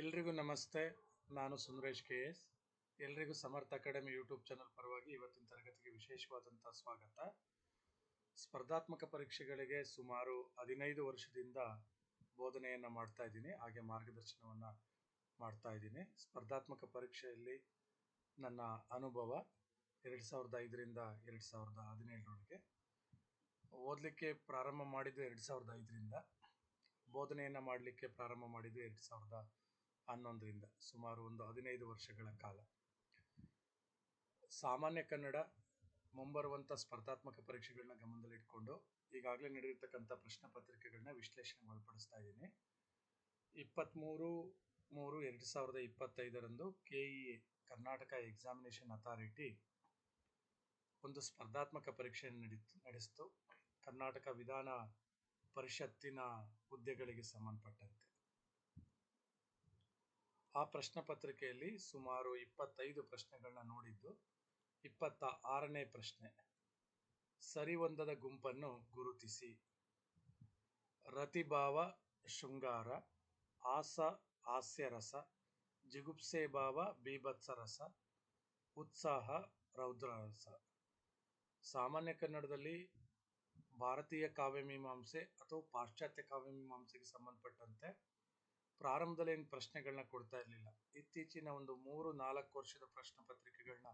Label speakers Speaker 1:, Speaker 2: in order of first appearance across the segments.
Speaker 1: ಎಲ್ರಿಗೂ ನಮಸ್ತೆ. ನಾನು ಸುಂದರೇಶ್ ಕೆ ಎಸ್. ಎಲ್ರಿಗೂ ಸಮರ್ಥ ಅಕಾಡೆಮಿ ಯೂಟ್ಯೂಬ್ ಚಾನಲ್ ಪರವಾಗಿ ಇವತ್ತಿನ ತರಗತಿಗೆ ವಿಶೇಷವಾದಂಥ ಸ್ವಾಗತ. ಸ್ಪರ್ಧಾತ್ಮಕ ಪರೀಕ್ಷೆಗಳಿಗೆ ಸುಮಾರು ಹದಿನೈದು ವರ್ಷದಿಂದ ಬೋಧನೆಯನ್ನು ಮಾಡ್ತಾ ಇದ್ದೀನಿ. ಹಾಗೆ ಮಾರ್ಗದರ್ಶನವನ್ನು ಮಾಡ್ತಾ ಇದ್ದೀನಿ. ಸ್ಪರ್ಧಾತ್ಮಕ ಪರೀಕ್ಷೆಯಲ್ಲಿ ನನ್ನ ಅನುಭವ ಎರಡು ಸಾವಿರದ ಐದರಿಂದ ಎರಡು ಸಾವಿರದ ಹದಿನೇಳರೊಳಗೆ. ಓದಲಿಕ್ಕೆ ಪ್ರಾರಂಭ ಮಾಡಿದ್ದು ಎರಡು ಸಾವಿರದ ಐದರಿಂದ. ಬೋಧನೆಯನ್ನು ಮಾಡಲಿಕ್ಕೆ ಪ್ರಾರಂಭ ಮಾಡಿದ್ದು ಎರಡು ಸಾವಿರದ ಹನ್ನೊಂದರಿಂದ ಸುಮಾರು ಒಂದು ಹದಿನೈದು ವರ್ಷಗಳ ಕಾಲ. ಸಾಮಾನ್ಯ ಕನ್ನಡ ಮುಂಬರುವಂಥ ಸ್ಪರ್ಧಾತ್ಮಕ ಪರೀಕ್ಷೆಗಳನ್ನ ಗಮನದಲ್ಲಿಟ್ಕೊಂಡು ಈಗಾಗಲೇ ನಡೆದಿರ್ತಕ್ಕಂಥ ಪ್ರಶ್ನೆ ಪತ್ರಿಕೆಗಳನ್ನ ವಿಶ್ಲೇಷಣೆ ಒಳಪಡಿಸ್ತಾ ಇದ್ದೀನಿ. ಇಪ್ಪತ್ತ್ಮೂರು ಮೂರು ಎರಡು ಸಾವಿರದ ಇಪ್ಪತ್ತೈದರಂದು K E A Karnataka examination authority ಒಂದು ಸ್ಪರ್ಧಾತ್ಮಕ ಪರೀಕ್ಷೆಯನ್ನು ನಡಿ ನಡೆಸಿತು. ಕರ್ನಾಟಕ ವಿಧಾನ ಪರಿಷತ್ತಿನ ಹುದ್ದೆಗಳಿಗೆ ಸಂಬಂಧಪಟ್ಟಂತೆ. ಆ ಪ್ರಶ್ನೆ ಪತ್ರಿಕೆಯಲ್ಲಿ ಸುಮಾರು ಇಪ್ಪತ್ತೈದು ಪ್ರಶ್ನೆಗಳನ್ನ ನೋಡಿದ್ದು, ಇಪ್ಪತ್ತ ಆರನೇ ಪ್ರಶ್ನೆ ಸರಿವೊಂದದ ಗುಂಪನ್ನು ಗುರುತಿಸಿ. ರತಿಭಾವ ಶೃಂಗಾರ, ಆಸ ಹಾಸ್ಯರಸ ಜಿಗುಪ್ಸೆ ಭಾವ ಬೀಭತ್ಸರಸ ಉತ್ಸಾಹ ರೌದ್ರರಸ. ಸಾಮಾನ್ಯ ಕನ್ನಡದಲ್ಲಿ ಭಾರತೀಯ ಕಾವ್ಯ ಮೀಮಾಂಸೆ ಅಥವಾ ಪಾಶ್ಚಾತ್ಯ ಕಾವ್ಯ ಮೀಮಾಂಸೆಗೆ ಸಂಬಂಧಪಟ್ಟಂತೆ ಪ್ರಾರಂಭದಲ್ಲಿ ಏನು ಪ್ರಶ್ನೆಗಳನ್ನ ಕೊಡ್ತಾ ಇರಲಿಲ್ಲ. ಇತ್ತೀಚಿನ ಒಂದು ಮೂರು, ನಾಲ್ಕು ವರ್ಷದ ಪ್ರಶ್ನೆ ಪತ್ರಿಕೆಗಳನ್ನ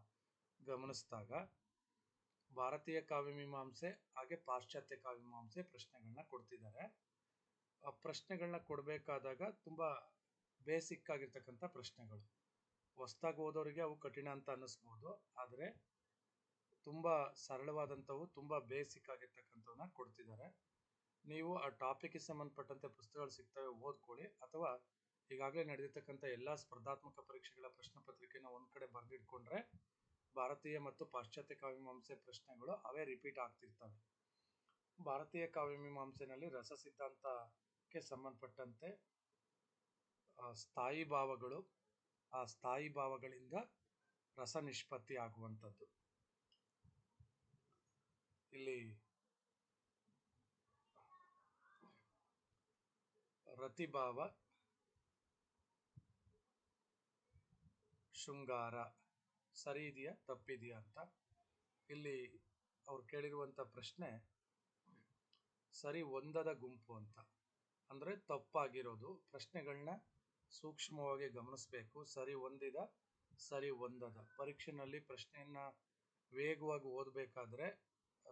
Speaker 1: ಗಮನಿಸಿದಾಗ ಭಾರತೀಯ ಕಾವ್ಯಮೀಮಾಂಸೆ ಹಾಗೆ ಪಾಶ್ಚಾತ್ಯ ಕಾವ್ಯಮೀಮಾಂಸೆ ಪ್ರಶ್ನೆಗಳನ್ನ ಕೊಡ್ತಿದ್ದಾರೆ. ಆ ಪ್ರಶ್ನೆಗಳನ್ನ ಕೊಡಬೇಕಾದಾಗ ತುಂಬ ಬೇಸಿಕ್ ಆಗಿರ್ತಕ್ಕಂಥ ಪ್ರಶ್ನೆಗಳು. ಹೊಸ್ದಾಗಿ ಓದೋರಿಗೆ ಅವು ಕಠಿಣ ಅಂತ ಅನ್ನಿಸ್ಬೋದು, ಆದರೆ ತುಂಬ ಸರಳವಾದಂಥವು, ತುಂಬ ಬೇಸಿಕ್ ಆಗಿರ್ತಕ್ಕಂಥವನ್ನ ಕೊಡ್ತಿದ್ದಾರೆ. ನೀವು ಆ ಟಾಪಿಕ್ಗೆ ಸಂಬಂಧಪಟ್ಟಂತೆ ಪುಸ್ತಕಗಳು ಸಿಗ್ತವೆ, ಓದ್ಕೊಳ್ಳಿ. ಅಥವಾ ಈಗಾಗಲೇ ನಡೆದಿರ್ತಕ್ಕಂಥ ಎಲ್ಲ ಸ್ಪರ್ಧಾತ್ಮಕ ಪರೀಕ್ಷೆಗಳ ಪ್ರಶ್ನೆ ಪತ್ರಿಕೆನ ಒಂದು ಕಡೆ ಬರೆದಿಟ್ಕೊಂಡ್ರೆ ಭಾರತೀಯ ಮತ್ತು ಪಾಶ್ಚಾತ್ಯ ಕಾವ್ಯಮೀಮಾಂಸೆ ಪ್ರಶ್ನೆಗಳು ಅವೇ ರಿಪೀಟ್ ಆಗ್ತಿರ್ತವೆ. ಭಾರತೀಯ ಕಾವ್ಯಮೀಮಾಂಸೆನಲ್ಲಿ ರಸ ಸಿದ್ಧಾಂತಕ್ಕೆ ಸಂಬಂಧಪಟ್ಟಂತೆ ಸ್ಥಾಯಿ ಭಾವಗಳು, ಆ ಸ್ಥಾಯಿ ಭಾವಗಳಿಂದ ರಸ ನಿಷ್ಪತ್ತಿ ಆಗುವಂಥದ್ದು. ಇಲ್ಲಿ ರತಿಭಾವ ಶೃಂಗಾರ ಸರಿ ಇದೆಯಾ ತಪ್ಪಿದೆಯಾ ಅಂತ ಇಲ್ಲಿ ಅವ್ರು ಕೇಳಿರುವಂಥ ಪ್ರಶ್ನೆ ಸರಿ ಒಂದದ ಗುಂಪು ಅಂತ. ಅಂದರೆ ತಪ್ಪಾಗಿರೋದು. ಪ್ರಶ್ನೆಗಳನ್ನ ಸೂಕ್ಷ್ಮವಾಗಿ ಗಮನಿಸಬೇಕು. ಸರಿ ಹೊಂದಿದ ಸರಿ ಒಂದದ. ಪರೀಕ್ಷೆನಲ್ಲಿ ಪ್ರಶ್ನೆಯನ್ನು ವೇಗವಾಗಿ ಓದಬೇಕಾದ್ರೆ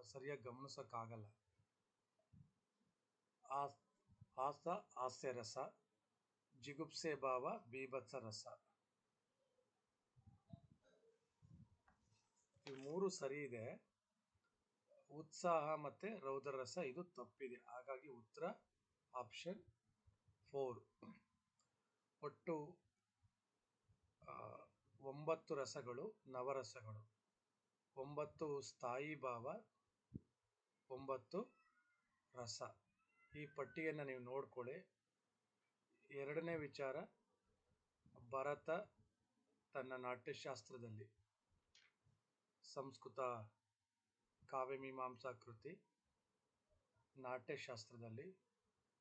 Speaker 1: ಸರಿಯಾಗಿ ಗಮನಿಸೋಕ್ಕಾಗಲ್ಲ. ಆ ಹಾಸ ಹಾಸ್ಯರಸ ಜಿಗುಪ್ಸೆ ಭಾವ, ಬೀಭತ್ಸ ರಸ. ಈ ಮೂರು ಸರಿ ಇದೆ. ಉತ್ಸಾಹ ಮತ್ತೆ ರೌದ್ರ ರಸ, ಇದು ತಪ್ಪಿದೆ. ಹಾಗಾಗಿ ಉತ್ತರ ಆಪ್ಷನ್ ಫೋರ್. ಒಟ್ಟು ಒಂಬತ್ತು ರಸಗಳು, ನವರಸಗಳು. ಒಂಬತ್ತು ಸ್ಥಾಯಿ ಭಾವ, ಒಂಬತ್ತು ರಸ. ಈ ಪಟ್ಟಿಯನ್ನು ನೀವು ನೋಡ್ಕೊಳ್ಳಿ. ಎರಡನೇ ವಿಚಾರ, ಭರತ ತನ್ನ ನಾಟ್ಯಶಾಸ್ತ್ರದಲ್ಲಿ ಸಂಸ್ಕೃತ ಕಾವ್ಯಮೀಮಾಂಸಾ ಕೃತಿ ನಾಟ್ಯಶಾಸ್ತ್ರದಲ್ಲಿ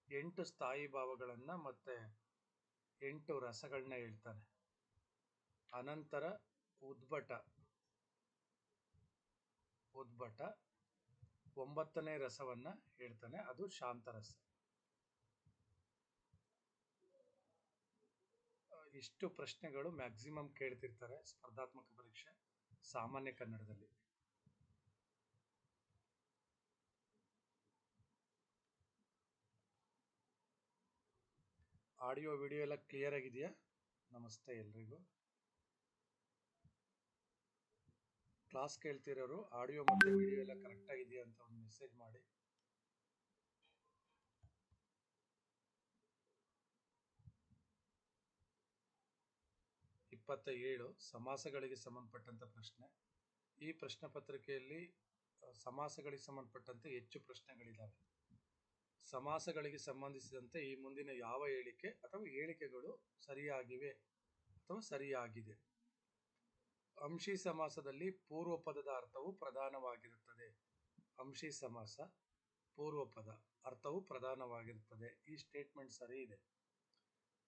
Speaker 1: ಎಂಟು ಸ್ಥಾಯಿ ಭಾವಗಳನ್ನು ಮತ್ತು ಎಂಟು ರಸಗಳನ್ನ ಹೇಳ್ತಾನೆ. ಅನಂತರ ಉದ್ಭಟ ಉದ್ಭಟ ಒಂಬತ್ತನೇ ರಸವನ್ನ ಹೇಳ್ತಾನೆ, ಅದು ಶಾಂತರಸ ಇಷ್ಟು ಪ್ರಶ್ನೆಗಳು ಮ್ಯಾಕ್ಸಿಮಮ್ ಕೇಳ್ತಿರ್ತಾರೆ ಸ್ಪರ್ಧಾತ್ಮಕ ಪರೀಕ್ಷೆ, ಸಾಮಾನ್ಯ ಕನ್ನಡದಲ್ಲಿ. ಆಡಿಯೋ, ವಿಡಿಯೋ ಎಲ್ಲ ಕ್ಲಿಯರ್ ಆಗಿದೆಯಾ? ನಮಸ್ತೆ ಎಲ್ರಿಗೂ. ಕ್ಲಾಸ್ ಕೇಳ್ತಿರೋರು ಆಡಿಯೋ ಮತ್ತೆ ವಿಡಿಯೋ ಎಲ್ಲ ಕರೆಕ್ಟ್ ಆಗಿದೆಯಾ ಅಂತ ಒಂದು ಮೆಸೇಜ್ ಮಾಡಿ. ಇಪ್ಪತ್ತ ಏಳು ಸಮಾಸಗಳಿಗೆ ಸಂಬಂಧಪಟ್ಟಂತ ಪ್ರಶ್ನೆ. ಈ ಪ್ರಶ್ನೆ ಪತ್ರಿಕೆಯಲ್ಲಿ ಸಮಾಸಗಳಿಗೆ ಸಂಬಂಧಪಟ್ಟಂತೆ ಹೆಚ್ಚು ಪ್ರಶ್ನೆಗಳಿದ್ದಾವೆ ಸಮಾಸಗಳಿಗೆ ಸಂಬಂಧಿಸಿದಂತೆ ಈ ಮುಂದಿನ ಯಾವ ಹೇಳಿಕೆ ಅಥವಾ ಹೇಳಿಕೆಗಳು ಸರಿಯಾಗಿವೆ ಅಥವಾ ಸರಿಯಾಗಿದೆ? ಅಂಶಿ ಸಮಾಸದಲ್ಲಿ ಪೂರ್ವ ಪದದ ಅರ್ಥವು ಪ್ರಧಾನವಾಗಿರುತ್ತದೆ. ಅಂಶಿ ಸಮಾಸ ಪೂರ್ವ ಪದ ಅರ್ಥವು ಪ್ರಧಾನವಾಗಿರುತ್ತದೆ. ಈ ಸ್ಟೇಟ್ಮೆಂಟ್ ಸರಿ ಇದೆ.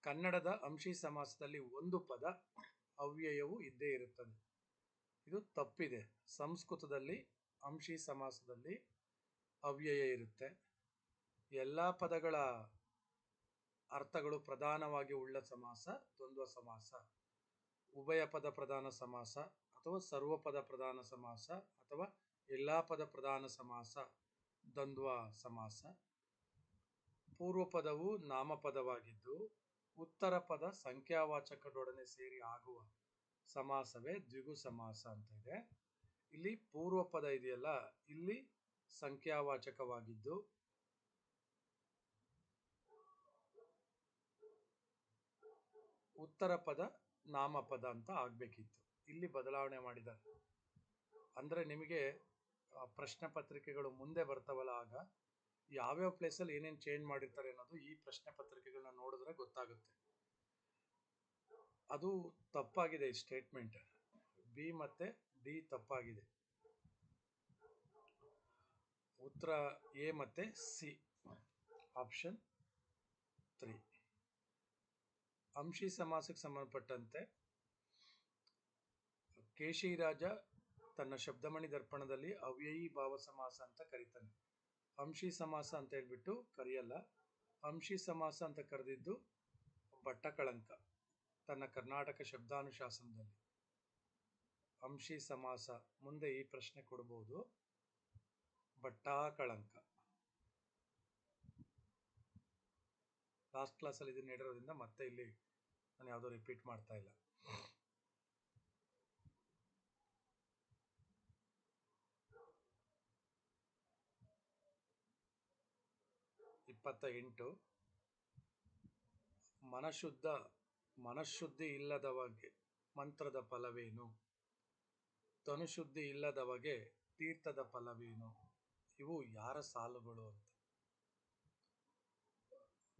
Speaker 1: ಕನ್ನಡದ ಅಂಶಿ ಸಮಾಸದಲ್ಲಿ ಒಂದು ಪದ ಅವ್ಯಯವು ಇದ್ದೇ ಇರುತ್ತದೆ. ಇದು ತಪ್ಪಿದೆ. ಸಂಸ್ಕೃತದಲ್ಲಿ ಅಂಶಿ ಸಮಾಸದಲ್ಲಿ ಅವ್ಯಯ ಇರುತ್ತೆ. ಎಲ್ಲ ಪದಗಳ ಅರ್ಥಗಳು ಪ್ರಧಾನವಾಗಿ ಉಳ್ಳ ಸಮಾಸ ದ್ವಂದ್ವ ಸಮಾಸ. ಉಭಯ ಪದ ಪ್ರಧಾನ ಸಮಾಸ ಅಥವಾ ಸರ್ವಪದ ಪ್ರಧಾನ ಸಮಾಸ ಅಥವಾ ಎಲ್ಲ ಪದ ಪ್ರಧಾನ ಸಮಾಸ, ದ್ವಂದ್ವ ಸಮಾಸ. ಪೂರ್ವ ಪದವು ನಾಮಪದವಾಗಿದ್ದು, ಉತ್ತರ ಪದ ಸಂಖ್ಯಾವಾಚಕದೊಡನೆ ಸೇರಿ ಆಗುವ ಸಮಾಸವೇ ದ್ವಿಗು ಸಮಾಸ ಅಂತ ಇದೆ. ಇಲ್ಲಿ ಪೂರ್ವ ಪದ ಇದೆಯಲ್ಲ, ಇಲ್ಲಿ ಸಂಖ್ಯಾವಾಚಕವಾಗಿದ್ದು, ಉತ್ತರ ಪದ ನಾಮಪದ ಅಂತ ಆಗ್ಬೇಕಿತ್ತು. ಇಲ್ಲಿ ಬದಲಾವಣೆ ಮಾಡಿದ್ದಾರೆ. ಅಂದ್ರೆ ನಿಮಗೆ ಪ್ರಶ್ನೆ ಪತ್ರಿಕೆಗಳು ಮುಂದೆ ಬರ್ತಾವಲ್ಲ ಆಗ, ಯಾವ್ಯಾವ ಪ್ಲೇಸಲ್ಲಿ ಏನೇನು ಚೇಂಜ್ ಮಾಡಿರ್ತಾರೆ ಅನ್ನೋದು ಈ ಪ್ರಶ್ನೆ ಪತ್ರಿಕೆಗಳನ್ನ ನೋಡಿದ್ರೆ ಗೊತ್ತಾಗುತ್ತೆ. ಅದು ತಪ್ಪಾಗಿದೆ ಈ ಸ್ಟೇಟ್ಮೆಂಟ್ ಬಿ ಮತ್ತೆ ಡಿ ತಪ್ಪಾಗಿದೆ. ಉತ್ತರ ಎ ಮತ್ತೆ ಸಿ. ಆಪ್ಷನ್ ತ್ರೀ ಅಂಶಿ ಸಮಾಸಕ್ಕೆ ಸಂಬಂಧಪಟ್ಟಂತೆ ಕೇಶಿರಾಜ ತನ್ನ ಶಬ್ದಮಣಿ ದರ್ಪಣದಲ್ಲಿ ಅವ್ಯಯಿ ಭಾವ ಸಮಾಸ ಅಂತ ಕರೀತಾನೆ. ಅಂಶಿ ಸಮಾಸ ಅಂತ ಹೇಳ್ಬಿಟ್ಟು ಕರೆಯಲ್ಲ, ಅಂಶಿ ಸಮಾಸ ಅಂತ ಕರೆದಿದ್ದು ಭಟ್ಟಕಳಂಕ, ತನ್ನ ಕರ್ನಾಟಕ ಶಬ್ದಾನುಶಾಸನದಲ್ಲಿ. ಅಂಶಿ ಸಮಾಸ ಮುಂದೆ ಈ ಪ್ರಶ್ನೆ ಕೊಡಬಹುದು ಭಟ್ಟಾಕಳಂಕ. ಲಾಸ್ಟ್ ಕ್ಲಾಸಲ್ಲಿ ಇದನ್ನ ಹೇಳಿರೋದ್ರಿಂದ ಮತ್ತೆ ಇಲ್ಲಿ ನಾನು ಯಾವುದೋ ರಿಪೀಟ್ ಮಾಡ್ತಾ ಇಲ್ಲ. ಇಪ್ಪತ್ತ ಎಂಟು ಮನಶುದ್ಧ ಮನಃಶುದ್ಧಿ ಇಲ್ಲದವಗೆ ಮಂತ್ರದ ಫಲವೇನು? ತನುಶುದ್ಧಿ ಇಲ್ಲದವಗೆ ತೀರ್ಥದ ಫಲವೇನು? ಇವು ಯಾರ ಸಾಲುಗಳು ಅಂತ.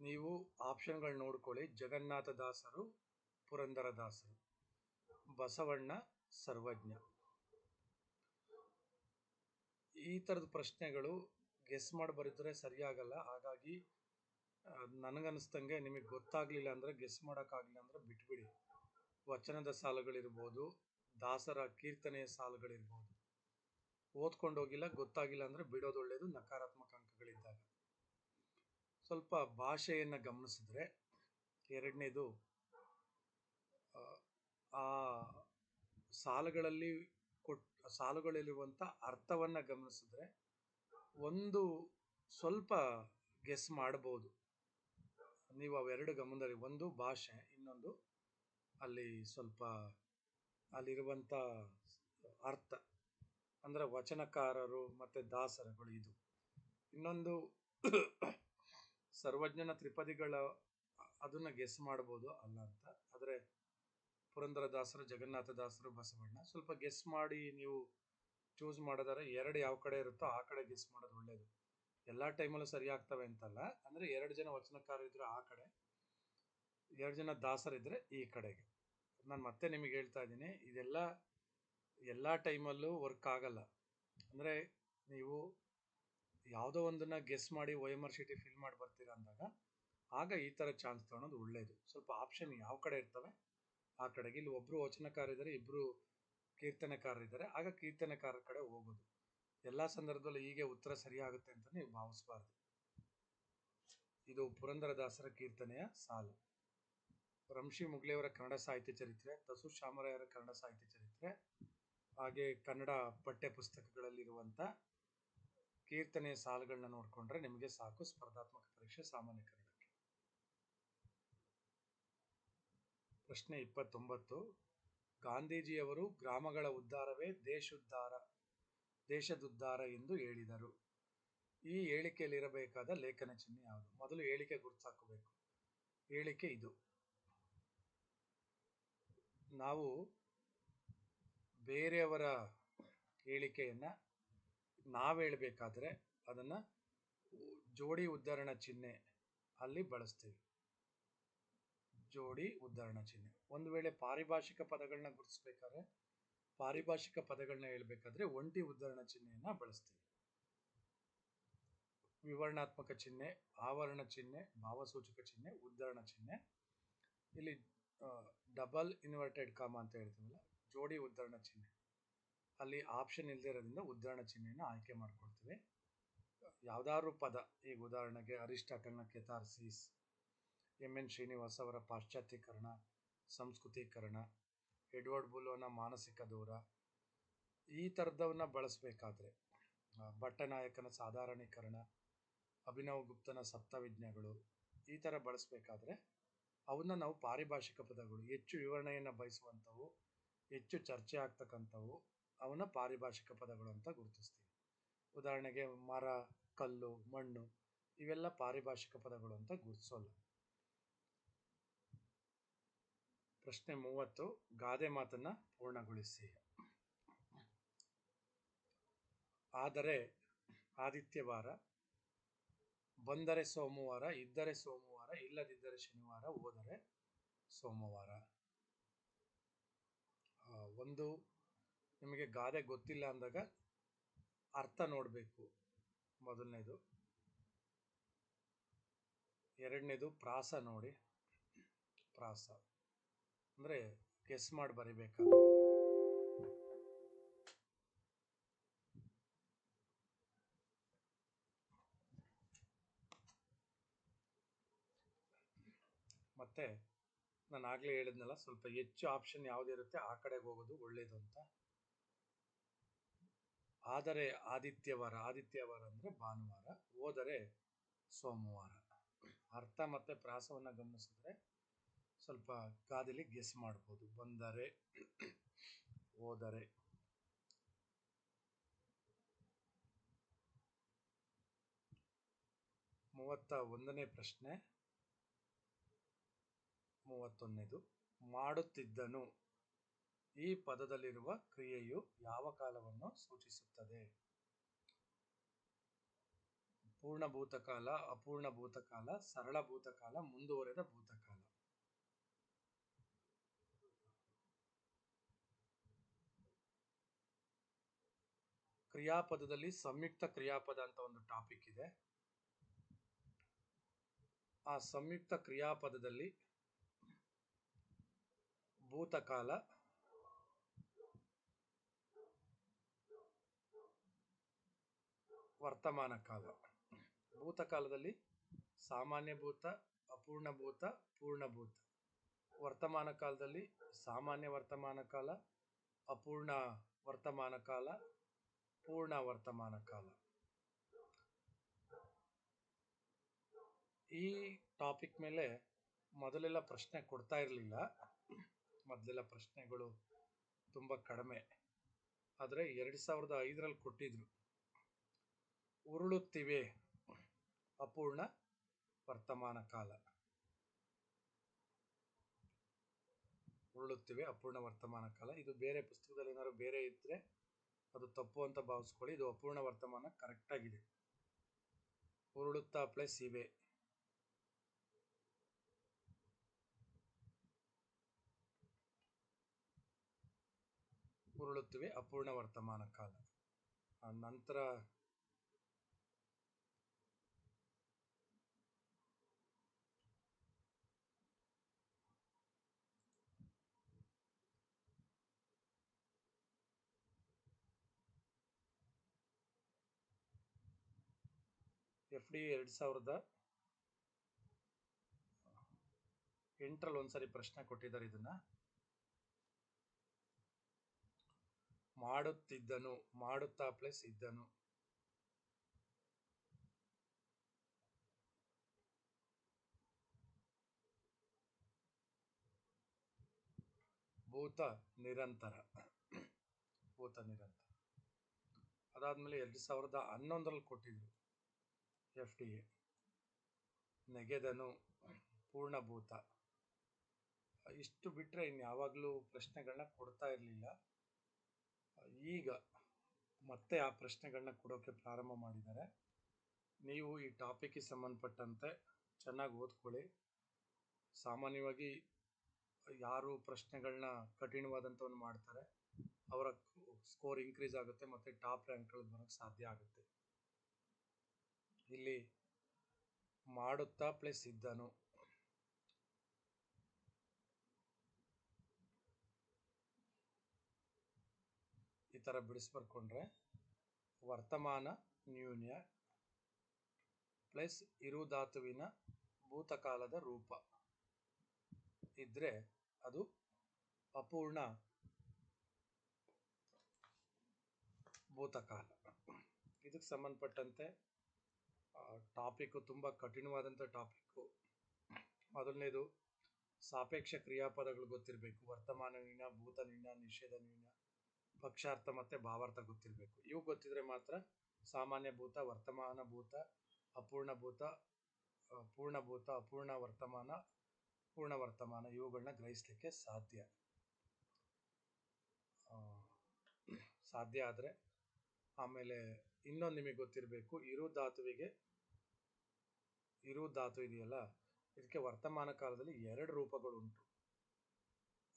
Speaker 1: ನೀವು ಆಪ್ಷನ್ಗಳು ನೋಡ್ಕೊಳ್ಳಿ. ಜಗನ್ನಾಥ ದಾಸರು, ಪುರಂದರ ದಾಸರು. ಬಸವಣ್ಣ ಸರ್ವಜ್ಞ. ಈ ಥರದ ಪ್ರಶ್ನೆಗಳು ಗೆಸ್ ಮಾಡಿ ಬರೆದ್ರೆ ಸರಿಯಾಗಲ್ಲ. ಹಾಗಾಗಿ ನನಗನ್ನಿಸ್ದಂಗೆ ನಿಮಗೆ ಗೊತ್ತಾಗ್ಲಿಲ್ಲ ಅಂದ್ರೆ ಗೆಸ್ ಮಾಡೋಕ್ಕಾಗಲಿಲ್ಲ ಅಂದ್ರೆ ಬಿಟ್ಬಿಡಿ. ವಚನದ ಸಾಲುಗಳಿರ್ಬೋದು, ದಾಸರ ಕೀರ್ತನೆಯ ಸಾಲುಗಳಿರ್ಬೋದು. ಓದ್ಕೊಂಡು ಹೋಗಿಲ್ಲ ಗೊತ್ತಾಗಿಲ್ಲ ಅಂದ್ರೆ ಬಿಡೋದು ಒಳ್ಳೆಯದು ನಕಾರಾತ್ಮಕ ಅಂಕಗಳಿದ್ದಾಗ. ಸ್ವಲ್ಪ ಭಾಷೆಯನ್ನು ಗಮನಿಸಿದ್ರೆ ಎರಡನೇದು ಆ, ಸಾಲುಗಳಲ್ಲಿ ಕೊಟ್ ಸಾಲುಗಳಲ್ಲಿರುವಂಥ ಅರ್ಥವನ್ನು ಗಮನಿಸಿದ್ರೆ ಒಂದು ಸ್ವಲ್ಪ ಗೆಸ್ ಮಾಡ್ಬೋದು ನೀವು ಅವೆರಡು ಗಮನದಲ್ಲಿ ಒಂದು ಭಾಷೆ ಇನ್ನೊಂದು ಅಲ್ಲಿ ಸ್ವಲ್ಪ ಅಲ್ಲಿರುವಂಥ ಅರ್ಥ. ಅಂದರೆ ವಚನಕಾರರು ಮತ್ತು ದಾಸರುಗಳು ಇದು. ಇನ್ನೊಂದು ಸರ್ವಜ್ಞನ ತ್ರಿಪದಿಗಳ, ಅದನ್ನ ಗೆಸ್ ಮಾಡ್ಬೋದು ಅಲ್ಲ ಅಂತ. ಆದರೆ ಪುರಂದರ ದಾಸರು ಜಗನ್ನಾಥ ದಾಸರು ಬಸವಣ್ಣ ಸ್ವಲ್ಪ ಗೆಸ್ ಮಾಡಿ ನೀವು ಚೂಸ್ ಮಾಡೋದಾದ್ರೆ ಎರಡು ಯಾವ ಕಡೆ ಇರುತ್ತೋ ಆ ಕಡೆ ಗೆಸ್ ಮಾಡೋದು ಒಳ್ಳೆಯದು ಎಲ್ಲ ಟೈಮಲ್ಲೂ ಸರಿ ಆಗ್ತವೆ ಅಂತಲ್ಲ. ಅಂದರೆ ಎರಡು ಜನ ವಚನಕಾರ ಇದ್ರೆ ಆ ಕಡೆ, ಎರಡು ಜನ ದಾಸರಿದ್ದರೆ ಈ ಕಡೆಗೆ. ನಾನು ಮತ್ತೆ ನಿಮಗೆ ಹೇಳ್ತಾ ಇದ್ದೀನಿ, ಇದೆಲ್ಲ ಎಲ್ಲ ಟೈಮಲ್ಲೂ ವರ್ಕ್ ಆಗಲ್ಲ. ಅಂದರೆ ನೀವು ಯಾವುದೋ ಒಂದನ್ನ ಗೆಸ್ ಮಾಡಿ ಒ ಎಂ ಫಿಲ್ ಮಾಡಿ ಬರ್ತೀರಾ ಅಂದಾಗ, ಆಗ ಈ ಥರ ಚಾನ್ಸ್ ತೊಗೊಳೋದು ಒಳ್ಳೆಯದು ಸ್ವಲ್ಪ ಆಪ್ಷನ್ ಯಾವ ಕಡೆ ಇರ್ತವೆ, ಆ ಕಡೆಗೆ. ಇಲ್ಲಿ ಒಬ್ಬರು ವಚನಕಾರ ಇದ್ದಾರೆ ಇಬ್ಬರು ಕೀರ್ತನೆಕಾರರಿದ್ದಾರೆ, ಆಗ ಕೀರ್ತನೆಕಾರರ ಕಡೆ ಹೋಗೋದು. ಎಲ್ಲ ಸಂದರ್ಭದಲ್ಲೂ ಹೀಗೆ ಉತ್ತರ ಸರಿಯಾಗುತ್ತೆ ಅಂತ ನೀವು ಭಾವಿಸಬಾರ್ದು. ಇದು ಪುರಂದರದಾಸರ ಕೀರ್ತನೆಯ ಸಾಲು. ರಂಶಿ ಮುಗ್ಲೆಯವರ ಕನ್ನಡ ಸಾಹಿತ್ಯ ಚರಿತ್ರೆ ತಸು ಶಾಮರಾಯರ ಕನ್ನಡ ಸಾಹಿತ್ಯ ಚರಿತ್ರೆ, ಹಾಗೆ ಕನ್ನಡ ಪಠ್ಯ ಪುಸ್ತಕಗಳಲ್ಲಿರುವಂಥ ಕೀರ್ತನೆಯ ಸಾಲುಗಳನ್ನ ನೋಡಿಕೊಂಡ್ರೆ ನಿಮಗೆ ಸಾಕು ಸ್ಪರ್ಧಾತ್ಮಕ ಪರೀಕ್ಷೆ ಸಾಮಾನ್ಯ ಕನ್ನಡಕ್ಕೆ ಪ್ರಶ್ನೆ ಇಪ್ಪತ್ತೊಂಬತ್ತು. ಗಾಂಧೀಜಿಯವರು ಗ್ರಾಮಗಳ ಉದ್ಧಾರವೇ ದೇಶೋದ್ಧಾರ, ದೇಶದುದ್ಧಾರ ಎಂದು ಹೇಳಿದರು. ಈ ಹೇಳಿಕೆಯಲ್ಲಿರಬೇಕಾದ ಲೇಖನ ಚಿಹ್ನೆ ಯಾವುದು? ಮೊದಲು ಹೇಳಿಕೆ ಗುರುತಾಕಬೇಕು ಹೇಳಿಕೆ ಇದು. ನಾವು ಬೇರೆಯವರ ಹೇಳಿಕೆಯನ್ನ ನಾವು ಹೇಳಬೇಕಾದ್ರೆ ಅದನ್ನ ಜೋಡಿ ಉದ್ಧರಣ ಚಿಹ್ನೆ ಅಲ್ಲಿ ಬಳಸ್ತೀವಿ. ಜೋಡಿ ಉದ್ಧರಣ ಚಿಹ್ನೆ. ಒಂದು ವೇಳೆ ಪಾರಿಭಾಷಿಕ ಪದಗಳನ್ನ ಗುರುತಿಸ್ಬೇಕಾದ್ರೆ, ಪಾರಿಭಾಷಿಕ ಪದಗಳನ್ನ ಹೇಳ್ಬೇಕಾದ್ರೆ ಒಂಟಿ ಉದ್ಧರಣ ಚಿಹ್ನೆಯನ್ನ ಬಳಸ್ತೀವಿ. ವಿವರಣಾತ್ಮಕ ಚಿಹ್ನೆ, ಆವರಣ ಚಿಹ್ನೆ, ಭಾವಸೂಚಕ ಚಿಹ್ನೆ, ಉದ್ಧರಣ ಚಿಹ್ನೆ. ಇಲ್ಲಿ ಡಬಲ್ ಇನ್ವರ್ಟೆಡ್ ಕಾಮ ಅಂತ ಹೇಳ್ತೀವಲ್ಲ, ಜೋಡಿ ಉದ್ಧರಣ ಚಿಹ್ನೆ. ಅಲ್ಲಿ ಆಪ್ಷನ್ ಇಲ್ಲದೆ ಇರೋದ್ರಿಂದ ಉದ್ಧರಣ ಚಿಹ್ನೆಯನ್ನು ಆಯ್ಕೆ ಮಾಡ್ಕೊಳ್ತೀವಿ ಯಾವ್ದಾದ್ರು ಪದ, ಈಗ ಉದಾಹರಣೆಗೆ ಅರಿಸ್ಟಾಟಲ್ನ ಕೆತಾರ್ಸಿಸ್ ಎಂ ಎನ್ ಶ್ರೀನಿವಾಸ್ ಅವರ ಪಾಶ್ಚಾತ್ಯೀಕರಣ, ಸಂಸ್ಕೃತೀಕರಣ, ಎಡ್ವರ್ಡ್ ಬುಲೋನ ಮಾನಸಿಕ ದೂರ, ಈ ಥರದವನ್ನ ಬಳಸಬೇಕಾದ್ರೆ ಭಟ್ಟನಾಯಕನ ಸಾಧಾರಣೀಕರಣ, ಅಭಿನವ್ ಗುಪ್ತನ ಸಪ್ತವಿಜ್ಞಗಳು, ಈ ಥರ ಬಳಸಬೇಕಾದ್ರೆ ಅವನ್ನ ನಾವು ಪಾರಿಭಾಷಿಕ ಪದಗಳು, ಹೆಚ್ಚು ವಿವರಣೆಯನ್ನು ಬಯಸುವಂಥವು, ಹೆಚ್ಚು ಚರ್ಚೆ ಆಗ್ತಕ್ಕಂಥವು ಅವನ್ನ ಪಾರಿಭಾಷಿಕ ಪದಗಳು ಅಂತ ಗುರುತಿಸ್ತೀವಿ. ಉದಾಹರಣೆಗೆ ಮರ, ಕಲ್ಲು, ಮಣ್ಣು ಇವೆಲ್ಲ ಪಾರಿಭಾಷಿಕ ಪದಗಳು ಅಂತ ಗುರುತಿಸೋಲ್ಲ. ಪ್ರಶ್ನೆ ಮೂವತ್ತು, ಗಾದೆ ಮಾತನ್ನ ಪೂರ್ಣಗೊಳಿಸಿ. ಆದರೆ ಆದಿತ್ಯವಾರ ಬಂದರೆ ಸೋಮವಾರ, ಇದ್ದರೆ ಸೋಮವಾರ, ಇಲ್ಲದಿದ್ದರೆ ಶನಿವಾರ, ಹೋದರೆ ಸೋಮವಾರ. ಒಂದು ನಿಮಗೆ ಗಾದೆ ಗೊತ್ತಿಲ್ಲ ಅಂದಾಗ ಅರ್ಥ ನೋಡಬೇಕು. ಮೊದಲನೇದು. ಎರಡನೇದು ಪ್ರಾಸ ನೋಡಿ. ಪ್ರಾಸ. ಅಂದರೆ ಗೆಸ್ ಮಾಡಿ ಬರಿಬೇಕಾದ್ರೆ ಮತ್ತೆ ನಾನು ಆಗಲೇ ಹೇಳಿದ್ನಲ್ಲ, ಸ್ವಲ್ಪ ಹೆಚ್ಚು ಆಪ್ಷನ್ ಯಾವುದಿರುತ್ತೆ ಆ ಕಡೆಗೆ ಹೋಗೋದು ಒಳ್ಳೆಯದು ಅಂತ. ಆದರೆ ಆದಿತ್ಯವಾರ ಆದಿತ್ಯವಾರ ಅಂದರೆ ಭಾನುವಾರ, ಹೋದರೆ ಸೋಮವಾರ. ಅರ್ಥ ಮತ್ತು ಪ್ರಾಸವನ್ನು ಗಮನಿಸಿದ್ರೆ ಸ್ವಲ್ಪ ಗಾದಿಲಿ ಗೆಸ್ ಮಾಡ್ಬೋದು. ಬಂದರೆ, ಹೋದರೆ. ಮೂವತ್ತ ಒಂದನೇ ಪ್ರಶ್ನೆ, ಮೂವತ್ತೊಂದನೇದು. ಮಾಡುತ್ತಿದ್ದನು. ಈ ಪದದಲ್ಲಿರುವ ಕ್ರಿಯೆಯು ಯಾವ ಕಾಲವನ್ನು ಸೂಚಿಸುತ್ತದೆ? ಪೂರ್ಣ ಭೂತಕಾಲ ಅಪೂರ್ಣ ಭೂತಕಾಲ ಸರಳ ಭೂತಕಾಲ ಮುಂದುವರೆದ ಭೂತಕಾಲ. ಕ್ರಿಯಾಪದದಲ್ಲಿ ಸಂಯುಕ್ತ ಕ್ರಿಯಾಪದ ಅಂತ ಒಂದು ಟಾಪಿಕ್ ಇದೆ. ಆ ಸಂಯುಕ್ತ ಕ್ರಿಯಾಪದದಲ್ಲಿ ಭೂತಕಾಲ ವರ್ತಮಾನ ಕಾಲ ಭೂತಕಾಲದಲ್ಲಿ ಸಾಮಾನ್ಯ ಭೂತ, ಅಪೂರ್ಣ ಭೂತ ಪೂರ್ಣಭೂತ ವರ್ತಮಾನ ಕಾಲದಲ್ಲಿ ಸಾಮಾನ್ಯ ವರ್ತಮಾನ ಕಾಲ ಅಪೂರ್ಣ ವರ್ತಮಾನ ಕಾಲ ಪೂರ್ಣ ವರ್ತಮಾನ ಕಾಲ ಈ ಟಾಪಿಕ್ ಮೇಲೆ ಮೊದಲೆಲ್ಲ ಪ್ರಶ್ನೆ ಕೊಡ್ತಾ ಇರಲಿಲ್ಲ. ಮೊದಲೆಲ್ಲ ಪ್ರಶ್ನೆಗಳು ತುಂಬ ಕಡಿಮೆ. ಆದರೆ ಎರಡು ಸಾವಿರದ ಐದರಲ್ಲಿ ಕೊಟ್ಟಿದ್ರು. ಉರುಳುತ್ತಿವೆ. ಅಪೂರ್ಣ ವರ್ತಮಾನ ಕಾಲ. ಉರುಳುತ್ತಿವೆ, ಅಪೂರ್ಣ ವರ್ತಮಾನ ಕಾಲ. ಇದು ಬೇರೆ ಪುಸ್ತಕದಲ್ಲಿ ಏನಾದ್ರು ಬೇರೆ ಇದ್ದರೆ ಅದು ತಪ್ಪು ಅಂತ ಭಾವಿಸ್ಕೊಳ್ಳಿ. ಇದು ಅಪೂರ್ಣ ವರ್ತಮಾನ ಕರೆಕ್ಟಾಗಿದೆ ಉರುಳುತ್ತಾ ಪ್ಲಸ್ ಇವೆ ಉರುಳುತ್ತಿವೆ, ಅಪೂರ್ಣ ವರ್ತಮಾನ ಕಾಲ. ನಂತರ ಎಫ್ ಡಿ ಎರಡು ಸಾವಿರದ ಎಂಟರಲ್ಲಿ ಒಂದ್ಸರಿ ಪ್ರಶ್ನೆ ಕೊಟ್ಟಿದ್ದಾರೆ ಇದನ್ನ. ಮಾಡುತ್ತಿದ್ದನು, ಮಾಡುತ್ತಾ ಪ್ಲಸ್ ಇದ್ದನು. ಭೂತ ನಿರಂತರ. ಭೂತ ನಿರಂತರ. ಅದಾದ್ಮೇಲೆ ಎರಡು ಸಾವಿರದ ಹನ್ನೊಂದರಲ್ಲಿ ಕೊಟ್ಟಿದ್ರು. ಎಫ್ ಡಿ ಎ ನೆಗೆದನು ಪೂರ್ಣಭೂತ. ಇಷ್ಟು ಬಿಟ್ಟರೆ ಇನ್ನು ಯಾವಾಗಲೂ ಪ್ರಶ್ನೆಗಳನ್ನ ಕೊಡ್ತಾ ಇರಲಿಲ್ಲ. ಈಗ ಮತ್ತೆ ಆ ಪ್ರಶ್ನೆಗಳನ್ನ ಕೊಡೋಕ್ಕೆ ಪ್ರಾರಂಭ ಮಾಡಿದ್ದಾರೆ. ನೀವು ಈ ಟಾಪಿಕ್ಗೆ ಸಂಬಂಧಪಟ್ಟಂತೆ ಚೆನ್ನಾಗಿ ಓದ್ಕೊಳ್ಳಿ. ಸಾಮಾನ್ಯವಾಗಿ ಯಾರು ಪ್ರಶ್ನೆಗಳನ್ನ ಕಠಿಣವಾದಂಥವನ್ನು ಮಾಡ್ತಾರೆ. ಅವರ ಸ್ಕೋರ್ ಇನ್ಕ್ರೀಸ್ ಆಗುತ್ತೆ ಮತ್ತು ಟಾಪ್ ರ್ಯಾಂಕ್ಗಳು ಬರೋಕ್ಕೆ ಸಾಧ್ಯ ಆಗುತ್ತೆ. ಇಲ್ಲಿ ಮಾಡುತ್ತಾ ಪ್ಲಸ್ ಇದ್ದನು. ಈ ಥರ ಬಿಡಿಸ್ಬರ್ಕೊಂಡ್ರೆ ವರ್ತಮಾನ ನ್ಯೂನ್ಯ ಪ್ಲಸ್ ಇರುಧಾತುವಿನ ಭೂತಕಾಲದ ರೂಪ. ಇದ್ರೆ ಅದು ಅಪೂರ್ಣ ಭೂತಕಾಲ. ಇದಕ್ಕೆ ಸಂಬಂಧಪಟ್ಟಂತೆ ಟಾಪಿಕ್ಕು ತುಂಬ ಕಠಿಣವಾದಂಥ ಟಾಪಿಕ್ಕು ಮೊದಲನೇದು ಸಾಪೇಕ್ಷ ಕ್ರಿಯಾಪದಗಳು ಗೊತ್ತಿರಬೇಕು. ವರ್ತಮಾನ ನ್ಯೂನ ಭೂತ ನಿಷೇಧ ಪಕ್ಷಾರ್ಥ ಮತ್ತು ಭಾವಾರ್ಥ ಗೊತ್ತಿರಬೇಕು. ಇವು ಗೊತ್ತಿದ್ರೆ ಮಾತ್ರ ಸಾಮಾನ್ಯ ಭೂತ, ವರ್ತಮಾನ ಭೂತ, ಅಪೂರ್ಣ ಭೂತ ಪೂರ್ಣಭೂತ ಅಪೂರ್ಣ ವರ್ತಮಾನ, ಪೂರ್ಣ ವರ್ತಮಾನ ಇವುಗಳನ್ನ ಗ್ರಹಿಸಲಿಕ್ಕೆ ಸಾಧ್ಯ. ಸಾಧ್ಯ ಆದರೆ ಆಮೇಲೆ ಇನ್ನೊಂದು ನಿಮಗೆ ಗೊತ್ತಿರಬೇಕು. ಇರು ಧಾತುವಿಗೆ ಇರು ಧಾತು ಇದೆಯಲ್ಲ? ಇದಕ್ಕೆ ವರ್ತಮಾನ ಕಾಲದಲ್ಲಿ ಎರಡು ರೂಪಗಳು ಉಂಟು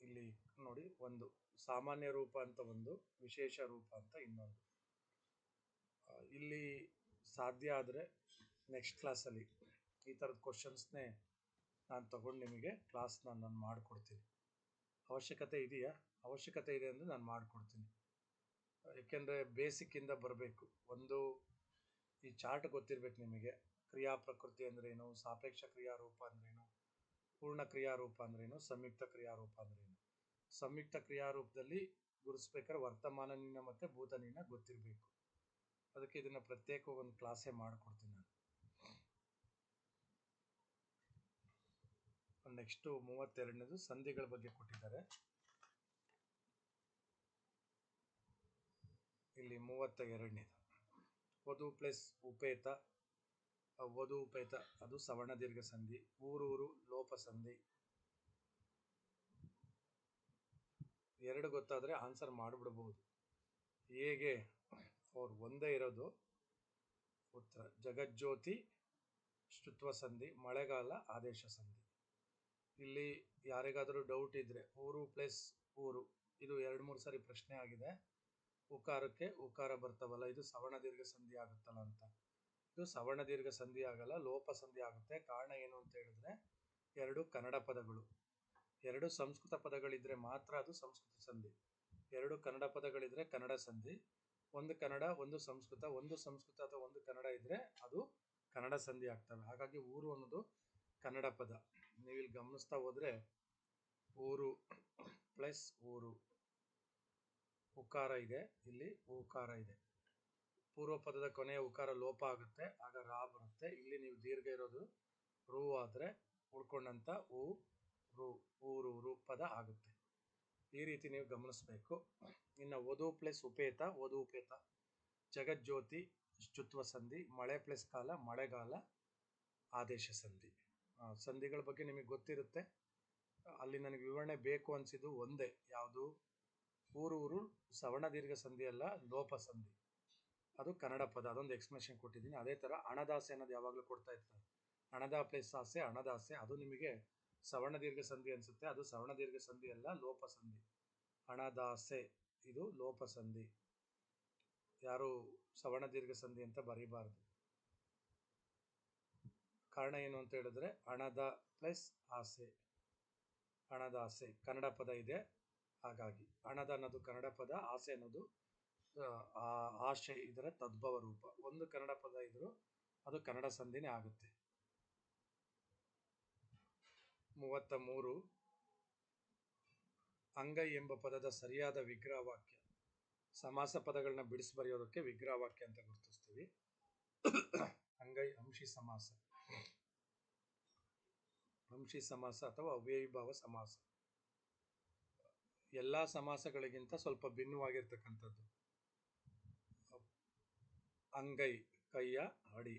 Speaker 1: ಇಲ್ಲಿ ನೋಡಿ, ಒಂದು ಸಾಮಾನ್ಯ ರೂಪ ಅಂತ ಒಂದು, ವಿಶೇಷ ರೂಪ ಅಂತ ಇನ್ನೊಂದು. ಇಲ್ಲಿ ಸಾಧ್ಯ ಆದರೆ ನೆಕ್ಸ್ಟ್ ಕ್ಲಾಸಲ್ಲಿ ಈ ಥರದ ಕ್ವಶನ್ಸ್ನೇ ನಾನು ತಗೊಂಡು ನಿಮಗೆ ಕ್ಲಾಸ್ನ ನಾನು ಮಾಡಿಕೊಡ್ತೀನಿ. ಅವಶ್ಯಕತೆ ಇದೆಯಾ? ಅವಶ್ಯಕತೆ ಇದೆ ಅಂದರೆ ನಾನು ಮಾಡಿಕೊಡ್ತೀನಿ. ಏಕೆಂದರೆ ಬೇಸಿಕ್ಕಿಂದ ಬರಬೇಕು. ಒಂದು ಈ ಚಾರ್ಟ್ ಗೊತ್ತಿರಬೇಕು ನಿಮಗೆ. ಕ್ರಿಯಾ ಪ್ರಕೃತಿ ಅಂದ್ರೇನು ಸಾಪೇಕ್ಷ ಕ್ರಿಯಾರೂಪ ಅಂದ್ರೇನು ಪೂರ್ಣ ಕ್ರಿಯಾರೂಪ ಅಂದ್ರೇನು ಸಂಯುಕ್ತ ಕ್ರಿಯಾರೂಪ ಅಂದ್ರೇನು ಸಂಯುಕ್ತ ಕ್ರಿಯಾರೂಪದಲ್ಲಿ ಗುರುಸ್ಬೇಕಾದ್ರೆ ವರ್ತಮಾನ ನೀನ ಮತ್ತು ಭೂತ ನೀನ ಗೊತ್ತಿರಬೇಕು. ಅದಕ್ಕೆ ಇದನ್ನು ಪ್ರತ್ಯೇಕ ಒಂದು ಕ್ಲಾಸೇ ಮಾಡಿಕೊಡ್ತೀನಿ ನಾನು. ನೆಕ್ಸ್ಟು ಮೂವತ್ತೆರಡನೇದು ಸಂಧಿಗಳ ಬಗ್ಗೆ ಕೊಟ್ಟಿದ್ದಾರೆ. ಇಲ್ಲಿ ಮೂವತ್ತ ಎರಡನೇದು ವಧು ಪ್ಲಸ್ ಉಪೇತ ವಧು ಉಪೇತ, ಅದು ಸವರ್ಣ ದೀರ್ಘ ಸಂಧಿ ಊರೂರು ಲೋಪ ಸಂಧಿ ಎರಡು ಗೊತ್ತಾದರೆ ಆನ್ಸರ್ ಮಾಡಿಬಿಡ್ಬೋದು. ಹೇಗೆ? ಅವ್ರು ಒಂದೇ ಇರೋದು. ಉತ್ತರ, ಜಗಜ್ಯೋತಿ ಶುತ್ವ ಸಂಧಿ ಮಳೆಗಾಲ ಆದೇಶ ಸಂಧಿ ಇಲ್ಲಿ ಯಾರಿಗಾದರೂ ಡೌಟ್ ಇದ್ದರೆ ಊರು ಪ್ಲಸ್ ಊರು, ಇದು ಎರಡು ಮೂರು ಸಾರಿ ಪ್ರಶ್ನೆ ಆಗಿದೆ. ಉಕಾರಕ್ಕೆ ಉಕಾರ ಬರ್ತಾವಲ್ಲ, ಇದು ಸವರ್ಣ ದೀರ್ಘ ಸಂಧಿ ಆಗುತ್ತಲ್ಲ ಅಂತ. ಇದು ಸವರ್ಣ ದೀರ್ಘ ಸಂಧಿ ಆಗಲ್ಲ, ಲೋಪ ಸಂಧಿ ಆಗುತ್ತೆ. ಕಾರಣ ಏನು ಅಂತ ಹೇಳಿದ್ರೆ, ಎರಡು ಕನ್ನಡ ಪದಗಳು. ಎರಡು ಸಂಸ್ಕೃತ ಪದಗಳಿದ್ರೆ ಮಾತ್ರ ಅದು ಸಂಸ್ಕೃತ ಸಂಧಿ. ಎರಡು ಕನ್ನಡ ಪದಗಳಿದ್ರೆ ಕನ್ನಡ ಸಂಧಿ. ಒಂದು ಕನ್ನಡ, ಒಂದು ಸಂಸ್ಕೃತ. ಒಂದು ಸಂಸ್ಕೃತ ಅಥವಾ ಒಂದು ಕನ್ನಡ ಇದ್ರೆ ಅದು ಕನ್ನಡ ಸಂಧಿ ಆಗ್ತವೆ. ಹಾಗಾಗಿ ಊರು ಅನ್ನೋದು ಕನ್ನಡ ಪದ. ನೀವು ಇಲ್ಲಿ ಗಮನಿಸ್ತಾ ಹೋದ್ರೆ ಊರು ಪ್ಲಸ್ ಊರು. ಉಕಾರ ಇದೆ. ಇಲ್ಲಿ ಉಕಾರ ಇದೆ. ಪೂರ್ವ ಪದದ ಕೊನೆಯ ಉಕಾರ ಲೋಪ ಆಗುತ್ತೆ, ಆಗ ರಾ ಬರುತ್ತೆ. ಇಲ್ಲಿ ನೀವು ದೀರ್ಘ ಇರೋದು ರು ಆದರೆ ಉಳ್ಕೊಂಡಂಥ ಊ ರು ಊರು ರು ಪದ ಆಗುತ್ತೆ. ಈ ರೀತಿ ನೀವು ಗಮನಿಸಬೇಕು. ಇನ್ನು ವಧು ಪ್ಲಸ್ ಉಪೇತ, ವಧು ಉಪೇತ. ಜಗಜ್ಯೋತಿ ಶುತ್ವ ಸಂಧಿ, ಮಳೆ ಪ್ಲಸ್ ಕಾಲ, ಮಳೆಗಾಲ, ಆದೇಶ ಸಂಧಿ. ಸಂಧಿಗಳ ಬಗ್ಗೆ ನಿಮಗೆ ಗೊತ್ತಿರುತ್ತೆ. ಅಲ್ಲಿ ನನಗೆ ವಿವರಣೆ ಬೇಕು ಅನಿಸಿದ್ದು ಒಂದೇ, ಯಾವುದು? ಊರು ಊರು ಸವರ್ಣ ದೀರ್ಘ ಸಂಧಿ ಅಲ್ಲ, ಲೋಪ ಸಂಧಿ. ಅದು ಕನ್ನಡ ಪದ, ಅದೊಂದು ಎಕ್ಸ್ಪ್ಲನೇಷನ್ ಕೊಟ್ಟಿದ್ದೀನಿ. ಅದೇ ಥರ ಹಣದಾಸೆ ಅನ್ನೋದು ಯಾವಾಗಲೂ ಕೊಡ್ತಾ ಇರ್ತಾರೆ. ಹಣದ ಪ್ಲೇಸ್ ಆಸೆ ಹಣದಾಸೆ ಅದು ನಿಮಗೆ ಸವರ್ಣ ದೀರ್ಘ ಸಂಧಿ ಅನಿಸುತ್ತೆ. ಅದು ಸವರ್ಣ ದೀರ್ಘ ಸಂಧಿ ಅಲ್ಲ, ಲೋಪ ಸಂಧಿ. ಹಣದಾಸೆ ಇದು ಲೋಪ ಸಂಧಿ. ಯಾರು ಸವರ್ಣ ದೀರ್ಘ ಸಂಧಿ ಅಂತ ಬರೀಬಾರ್ದು. ಕಾರಣ ಏನು ಅಂತ ಹೇಳಿದ್ರೆ ಹಣದ ಪ್ಲಸ್ ಆಸೆ. ಹಣದ ಆಸೆ ಕನ್ನಡ ಪದ ಇದೆ, ಹಾಗಾಗಿ. ಹಣದ ಅನ್ನೋದು ಕನ್ನಡ ಪದ, ಆಸೆ ಅನ್ನೋದು ಆಶೆ ಇದರ ತದ್ಭವ ರೂಪ. ಒಂದು ಕನ್ನಡ ಪದ ಇದ್ರು ಅದು ಕನ್ನಡ ಸಂಧಿನೇ ಆಗುತ್ತೆ. ಮೂವತ್ತ ಮೂರು. ಅಂಗೈ ಎಂಬ ಪದದ ಸರಿಯಾದ ವಿಗ್ರಹ ವಾಕ್ಯ ಸಮಾಸ ಪದಗಳನ್ನ ಬಿಡಿಸಿ ಬರೆಯೋದಕ್ಕೆ ವಿಗ್ರಹ ವಾಕ್ಯ ಅಂತ ಗುರುತಿಸ್ತೀವಿ. ಅಂಗೈ ಅಂಶಿ ಸಮಾಸ. ಅಂಶಿ ಸಮಾಸ ಅಥವಾ ಅವ್ಯಯಭಾವ ಸಮಾಸ. ಎಲ್ಲ ಸಮಾಸಗಳಿಗಿಂತ ಸ್ವಲ್ಪ ಭಿನ್ನವಾಗಿರ್ತಕ್ಕಂಥದ್ದು. ಅಂಗೈ ಕೈಯ ಅಡಿ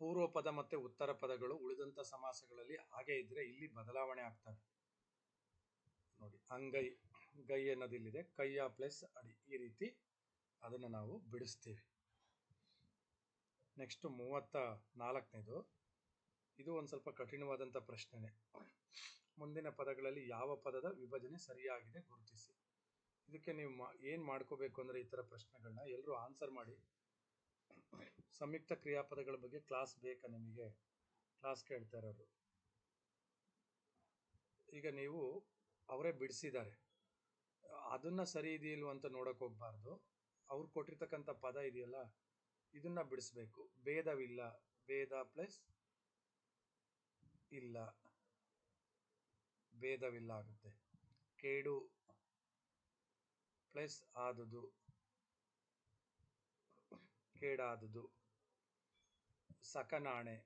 Speaker 1: ಪೂರ್ವ ಪದ ಮತ್ತು ಉತ್ತರ ಪದಗಳು ಉಳಿದಂಥ ಸಮಾಸಗಳಲ್ಲಿ ಹಾಗೆ ಇದ್ರೆ ಇಲ್ಲಿ ಬದಲಾವಣೆ ಆಗ್ತವೆ. ನೋಡಿ, ಅಂಗೈ ಗೈ ಅನ್ನೋದು ಇಲ್ಲಿದೆ ಕೈಯ ಪ್ಲಸ್ ಅಡಿ. ಈ ರೀತಿ ಅದನ್ನು ನಾವು ಬಿಡಿಸ್ತೀವಿ. ನೆಕ್ಸ್ಟ್ ಮೂವತ್ತ ನಾಲ್ಕನೇದು, ಇದು ಒಂದು ಸ್ವಲ್ಪ ಕಠಿಣವಾದಂಥ ಪ್ರಶ್ನೆನೆ. ಮುಂದಿನ ಪದಗಳಲ್ಲಿ ಯಾವ ಪದದ ವಿಭಜನೆ ಸರಿಯಾಗಿದೆ ಗುರುತಿಸಿ. ಇದಕ್ಕೆ ನೀವು ಮಾ, ಏನು ಮಾಡ್ಕೋಬೇಕು ಅಂದರೆ ಈ ಥರ ಪ್ರಶ್ನೆಗಳನ್ನ ಎಲ್ಲರೂ ಆನ್ಸರ್ ಮಾಡಿ. ಸಂಯುಕ್ತ ಕ್ರಿಯಾಪದಗಳ ಬಗ್ಗೆ ಕ್ಲಾಸ್ ಬೇಕಾ ನಿಮಗೆ? ಕ್ಲಾಸ್ ಕೇಳ್ತಾ ಇರೋರು. ಈಗ ನೀವು ಅವರೇ ಬಿಡಿಸಿದ್ದಾರೆ. ಅದನ್ನ ಸರಿ ಇದೆಯಲ್ವ ಅಂತ ನೋಡೋಕೆ ಹೋಗ್ಬಾರ್ದು. ಅವ್ರು ಕೊಟ್ಟಿರ್ತಕ್ಕಂಥ ಪದ ಇದೆಯಲ್ಲ, ಇದನ್ನ ಬಿಡಿಸ್ಬೇಕು. ಭೇದವಿಲ್ಲ. ಭೇದ ಪ್ಲಸ್ ಇಲ್ಲ. ಭೇದವಿಲ್ಲ ಆಗುತ್ತೆ. ಕೇಡು ಪ್ಲಸ್ ಆದುದು ಕೇಡಾದುದು ಸಕನಾಣೆ.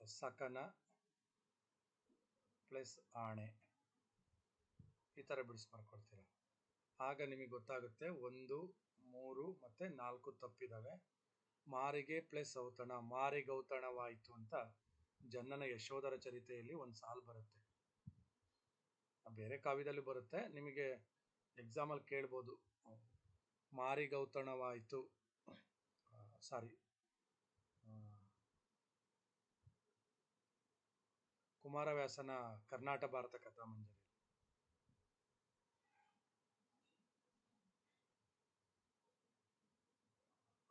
Speaker 1: ಸಕನ ಪ್ಲಸ್ ಆಣೆ. ಈ ಥರ ಬಿಡಿಸಿ ಬರ್ಕೊಳ್ತೀರ ಆಗ ನಿಮಗೆ ಗೊತ್ತಾಗುತ್ತೆ ಒಂದು, ಮೂರು ಮತ್ತೆ ನಾಲ್ಕು ತಪ್ಪಿದಾವೆ. ಮಾರಿಗೆ ಪ್ಲಸ್ ಔತಣ. ಮಾರಿಗೌತಣವಾಯಿತು ಅಂತ ಜನ್ನನ ಯಶೋಧರ ಚರಿತೆಯಲ್ಲಿ ಒಂದು ಸಾಲು ಬರುತ್ತೆ. ಬೇರೆ ಕಾವ್ಯದಲ್ಲಿ ಬರುತ್ತೆ. ನಿಮಗೆ ಎಕ್ಸಾಮಲ್ಲಿ ಕೇಳ್ಬೋದು. ಮಾರಿಗೌತಣವಾಯಿತು ಸಾರಿ ಕುಮಾರವ್ಯಾಸನ ಕರ್ನಾಟಕ ಭಾರತ ಕಥಾಮಂಜರಿ.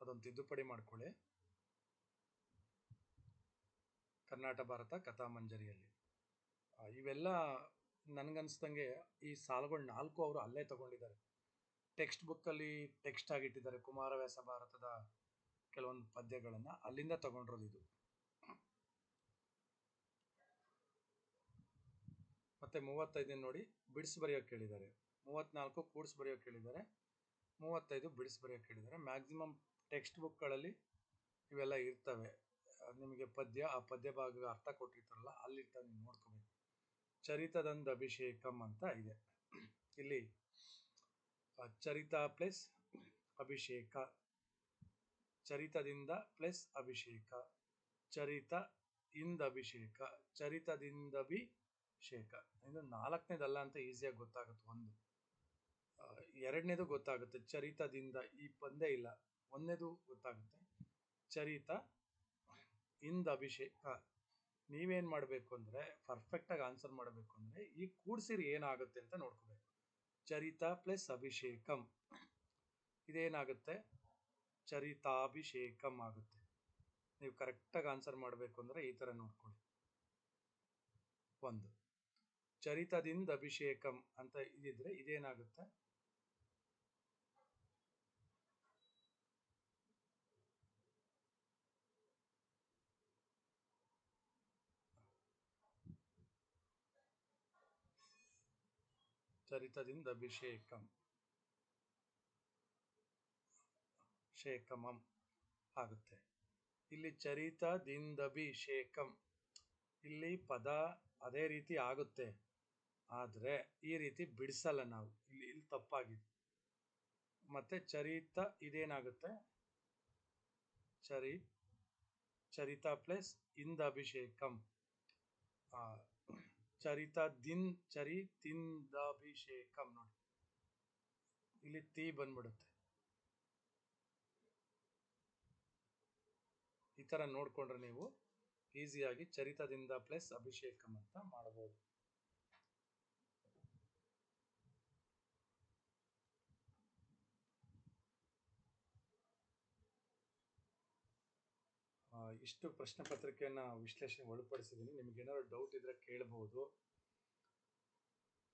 Speaker 1: ಅದೊಂದು ತಿದ್ದುಪಡಿ ಮಾಡ್ಕೊಳ್ಳಿ. ಕರ್ನಾಟಕ ಭಾರತ ಕಥಾಮಂಜರಿಯಲ್ಲಿ. ಇವೆಲ್ಲ ನನಗನ್ಸ್ದಂಗೆ ಈ ಸಾಲುಗಳು ನಾಲ್ಕು ಅವರು ಅಲ್ಲೇ ತಗೊಂಡಿದ್ದಾರೆ. ಟೆಕ್ಸ್ಟ್ ಬುಕ್ಕಲ್ಲಿ ಟೆಕ್ಸ್ಟ್ ಆಗಿಟ್ಟಿದ್ದಾರೆ ಕುಮಾರವ್ಯಾಸ ಭಾರತದ ಕೆಲವೊಂದು ಪದ್ಯಗಳನ್ನು. ಅಲ್ಲಿಂದ ತಗೊಂಡಿರೋದು ಇದು. ಮತ್ತೆ ಮೂವತ್ತೈದನ್ನು ನೋಡಿ, ಬಿಡಿಸಿ ಬರೆಯೋಕೆ ಕೇಳಿದ್ದಾರೆ ಮೂವತ್ನಾಲ್ಕು ಕೂಡಿಸಿ ಬರೆಯೋಕೆ ಕೇಳಿದ್ದಾರೆ ಮೂವತ್ತೈದು ಬಿಡಿಸಿ ಬರೆಯೋಕೆ ಕೇಳಿದ್ದಾರೆ ಮ್ಯಾಕ್ಸಿಮಮ್ ಟೆಕ್ಸ್ಟ್ ಬುಕ್ಗಳಲ್ಲಿ ಇವೆಲ್ಲ ಇರ್ತವೆ. ನಿಮಗೆ ಪದ್ಯ, ಆ ಪದ್ಯ ಭಾಗ ಅರ್ಥ ಕೊಟ್ಟಿರ್ತಾರಲ್ಲ ಅಲ್ಲಿರ್ತಾವೆ ನೀವು ನೋಡ್ಕೋಬೇಕು ಚರಿತದಂದ ಅಭಿಷೇಕಂ ಅಂತ ಇದೆ. ಇಲ್ಲಿ ಚರಿತ ಪ್ಲಸ್ ಅಭಿಷೇಕ. ಚರಿತದಿಂದ ಪ್ಲಸ್ ಅಭಿಷೇಕ. ಚರಿತ ಇಂದ ಅಭಿಷೇಕ. ಚರಿತದಿಂದಭಿಷೇಕ ಇದು ನಾಲ್ಕನೇದಲ್ಲ ಅಂತ ಈಸಿಯಾಗಿ ಗೊತ್ತಾಗುತ್ತೆ ಒಂದು. ಎರಡನೇದು ಗೊತ್ತಾಗುತ್ತೆ. ಚರಿತದಿಂದ ಈ ಪಂದ್ಯ ಇಲ್ಲ. ಒಂದನೇದು ಗೊತ್ತಾಗುತ್ತೆ. ಚರಿತ ಇಂದ ಅಭಿಷೇಕ. ನೀವೇನ್ ಮಾಡಬೇಕು ಅಂದ್ರೆ ಪರ್ಫೆಕ್ಟ್ ಆಗಿ ಆನ್ಸರ್ ಮಾಡಬೇಕು ಅಂದ್ರೆ, ಈ ಕೂಡ್ಸಿರಿ ಏನಾಗುತ್ತೆ ಅಂತ ನೋಡ್ಕೋಬೇಕು. ಚರಿತ ಪ್ಲಸ್ ಅಭಿಷೇಕಂ. ಇದೇನಾಗುತ್ತೆ? ಚರಿತಾಭಿಷೇಕಂ ಆಗುತ್ತೆ. ನೀವು ಕರೆಕ್ಟಾಗಿ ಆನ್ಸರ್ ಮಾಡಬೇಕು ಅಂದ್ರೆ ಈ ತರ ನೋಡ್ಕೊಳ್ಳಿ. ಒಂದು. ಚರಿತದಿಂದ ಅಭಿಷೇಕಂ ಅಂತ ಇದಿದ್ರೆ ಇದೇನಾಗುತ್ತೆ? ಚರಿತದಿಂದ ಅಭಿಷೇಕಂ. ಶೇಕಮಂ ಆಗುತ್ತೆ. ಇಲ್ಲಿ ಚರಿತದಿಂದಭಿಷೇಕಂ. ಇಲ್ಲಿ ಪದ ಅದೇ ರೀತಿ ಆಗುತ್ತೆ. ಆದರೆ ಈ ರೀತಿ ಬಿಡಿಸಲ್ಲ ನಾವು. ಇಲ್ಲಿ ಇಲ್ಲಿ ತಪ್ಪಾಗಿದೆ. ಮತ್ತೆ ಚರಿತ ಇದೇನಾಗುತ್ತೆ? ಚರಿ, ಚರಿತ ಪ್ಲಸ್ ಇಂದ ಅಭಿಷೇಕಂ ಚರಿತ ದಿನ್ ಚರಿ ತಿಂದಾಭಿಷೇಕಂ ನೋಡಿ. ಇಲ್ಲಿ ತೀ ಬಂದ್ಬಿಡುತ್ತೆ. ಈ ತರ ನೋಡ್ಕೊಂಡ್ರೆ ನೀವು ಈಸಿಯಾಗಿ ಚರಿತದಿಂದ ಪ್ಲಸ್ ಅಭಿಷೇಕಂ ಅಂತ ಮಾಡಬಹುದು ಆ, ಇಷ್ಟು ಪ್ರಶ್ನೆ ಪತ್ರಿಕೆಯನ್ನು ವಿಶ್ಲೇಷಣೆ ಒಳಪಡಿಸಿದ್ದೀನಿ. ನಿಮ್ಗೆ ಏನಾದ್ರು ಡೌಟ್ ಇದ್ರೆ ಕೇಳಬಹುದು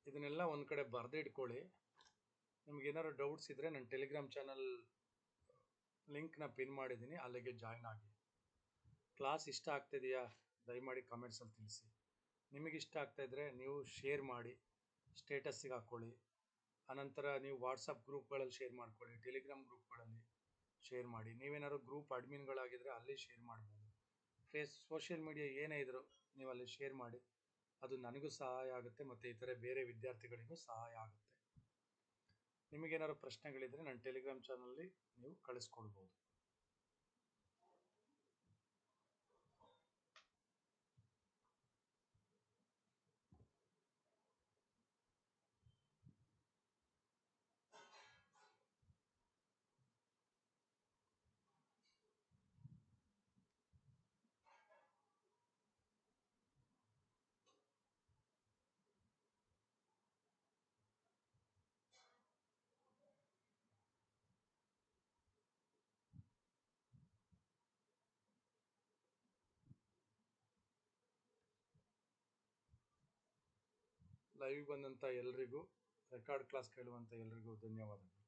Speaker 1: ಇದನ್ನೆಲ್ಲ ಒಂದು ಕಡೆ ಬರೆದಿಟ್ಕೊಳ್ಳಿ ನಿಮ್ಗೆ ಏನಾದ್ರು ಡೌಟ್ಸ್ ಇದ್ರೆ ನನ್ನ ಟೆಲಿಗ್ರಾಮ್ ಚಾನಲ್ ಲಿಂಕ್ನ ಪಿನ್ ಮಾಡಿದ್ದೀನಿ. ಅಲ್ಲಿಗೆ ಜಾಯ್ನ್ ಆಗಿ. ಕ್ಲಾಸ್ ಇಷ್ಟ ಆಗ್ತಿದೆಯಾ ದಯಮಾಡಿ ಕಮೆಂಟ್ಸಲ್ಲಿ ತಿಳಿಸಿ. ನಿಮಗೆ ಇಷ್ಟ ಆಗ್ತಾ ಇದ್ರೆ ನೀವು ಶೇರ್ ಮಾಡಿ ಸ್ಟೇಟಸ್ಸಿಗೆ ಹಾಕ್ಕೊಳ್ಳಿ ಅನಂತರ ನೀವು ವಾಟ್ಸಪ್ ಗ್ರೂಪ್ಗಳಲ್ಲಿ ಶೇರ್ ಮಾಡ್ಕೊಳ್ಳಿ ಟೆಲಿಗ್ರಾಮ್ ಗ್ರೂಪ್ಗಳಲ್ಲಿ ಶೇರ್ ಮಾಡಿ. ನೀವೇನಾದ್ರು ಗ್ರೂಪ್ ಅಡ್ಮಿನ್ಗಳಾಗಿದ್ರೆ ಅಲ್ಲಿ ಶೇರ್ ಮಾಡ್ಬೋದು. ಫೇಸ್ ಸೋಷಿಯಲ್ ಮೀಡಿಯಾ ಏನೇ ಇದ್ರು ನೀವು ಅಲ್ಲಿ ಶೇರ್ ಮಾಡಿ. ಅದು ನನಗೂ ಸಹಾಯ ಆಗುತ್ತೆ ಮತ್ತು ಇತರೆ ಬೇರೆ ವಿದ್ಯಾರ್ಥಿಗಳಿಗೂ ಸಹಾಯ ಆಗುತ್ತೆ. ನಿಮಗೇನಾದ್ರು ಪ್ರಶ್ನೆಗಳಿದ್ರೆ ನನ್ನ ಟೆಲಿಗ್ರಾಮ್ ಚಾನಲಲ್ಲಿ ನೀವು ಕಳಿಸ್ಕೊಡ್ಬೋದು. ಲೈವ್ ಬಂದಂಥ ಎಲ್ರಿಗೂ ರೆಕಾರ್ಡ್ ಕ್ಲಾಸ್ ಕೇಳುವಂಥ ಎಲ್ರಿಗೂ ಧನ್ಯವಾದಗಳು.